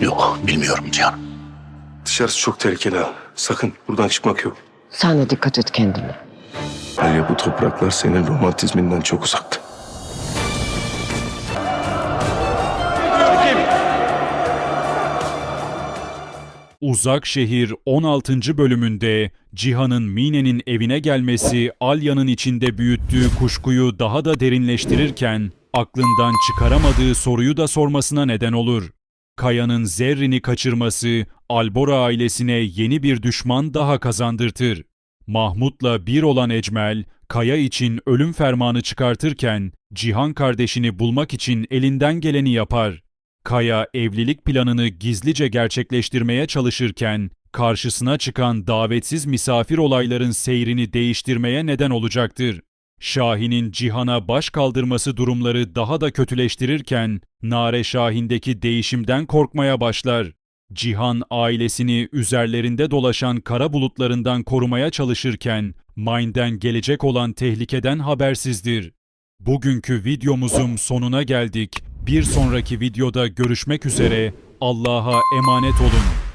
Yok bilmiyorum Cihan. Dışarısı çok tehlikeli ha. Sakın buradan çıkmak yok. Sen de dikkat et kendine. Aliye bu topraklar senin romantizminden çok uzakta. Uzak Şehir 16. bölümünde Cihan'ın Mine'nin evine gelmesi Alya'nın içinde büyüttüğü kuşkuyu daha da derinleştirirken aklından çıkaramadığı soruyu da sormasına neden olur. Kaya'nın Zerrin'i kaçırması Albora ailesine yeni bir düşman daha kazandırtır. Mahmut'la bir olan Ecmel, Kaya için ölüm fermanı çıkartırken Cihan kardeşini bulmak için elinden geleni yapar. Kaya evlilik planını gizlice gerçekleştirmeye çalışırken karşısına çıkan davetsiz misafir olayların seyrini değiştirmeye neden olacaktır. Şahin'in Cihan'a baş kaldırması durumları daha da kötüleştirirken Nare Şahin'deki değişimden korkmaya başlar. Cihan ailesini üzerlerinde dolaşan kara bulutlarından korumaya çalışırken Mine'den gelecek olan tehlikeden habersizdir. Bugünkü videomuzun sonuna geldik. Bir sonraki videoda görüşmek üzere. Allah'a emanet olun.